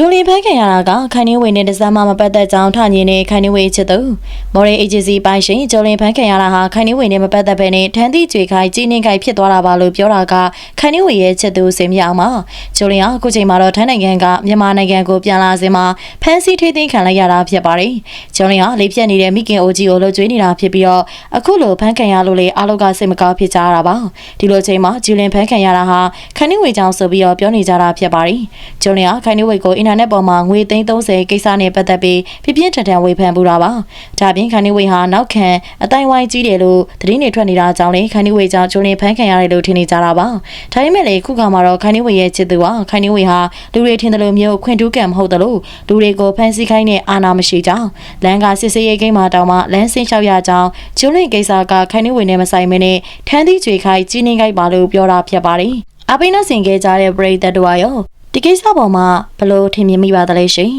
ဂျူလီဖန်ခင်ရတာကခိုင်နေဝေနဲ့တစမ်းမမပတ်သက်ကြောင်းထညင်းနဲ့ခိုင်နေဝေချစ်သူမော်ရီအေဂျင်စီပိုင်းရှင်ဂျူလီဖန်ခင်ရတာဟာခိုင်နေဝေနဲ့မပတ်သက်ဘဲနဲ့ထန်းသီးကြွေခိုင်ကြီးနှင်းခိုင်ဖြစ်သွားတာပါလို့ပြောတာကခိုင်နေဝေရဲ့ချစ်သူစင်မြောင်မှာဂျူလီဟာအခုချိန်မှာတော့ထိုင်းနိုင်ငံကမြန်မာနိုင်ငံကိုပြန်လာစဉ်မှာဖန်စီထိသိမ်းခံလိုက်ရတာဖြစ်ပါတယ်ဂျူလီဟာလေးပြက်နေတဲ့မိခင်အိုကြီးကိုလှုပ်ကြွေးနေတာဖြစ်ပြီးတော့အခုလိုဖန်ခင်ရလို့လေအားလုံးကစိတ်မကောင်းဖြစ်ကြရတာပါဒီလိုချိန်မှာဂျူလင်ဖန်ခင်ရတာဟာခိုင်နေဝေကြောင့်ဆိုပြီးတော့ပြောနေကြတာဖြစ်ပါတယ်ဂျူလီဟာခိုင်နေဝေကိုအင်တာနက်ပေါ်မှာငွေသိန်း30ကိစ္စနဲ့ပတ်သက်ပြီးပြပြင်းထန်ထန်ဝေဖန်ပူတာပါဒါပြင်ခိုင်နေဝေဟာနောက်ခံအတိုင်းဝိုင်းကြီးတယ်လို့သတင်းတွေထွက်နေတာကြောင့်လေခိုင်နေဝေကြောင့်ဂျူလင်ဖန်ခင်ရတယ်လို့ထင်နေကြတာပါဒါပေမဲ့လေခုခါမှာတော့ခိုင်နေဝေရဲ့ချစ်သူဟာခိုင်နေဝေဟာလူတွေထင်တယ်လို့မျိုးခွင့်တူးကံမဟုတ်တယ်လို့လူတွေကိုဖန်ဆီးခိုင်းတဲ့အာဏာမရှိကြောင်းလန်ကစစ်စေးရေးကိန်းမှာတောင်မှလမ်းဆင်းလျှောက်ရကြောင်းဂျူလင်ကိစ္စကခိုင်နေဝေနဲ့မဆိုင်မနဲ့ထန်းသီးကြွေခိုင်ကြီးနေခိုင်ပါလို့ပြောတာဖြစ်ပါတယ်အပိနဆင်ခဲ့ကြတဲ့ပရိသတ်တို့အရော ဒီကိစ္စပေါ်မှာဘလို့ထင်မြင်မိပါသလဲရှင်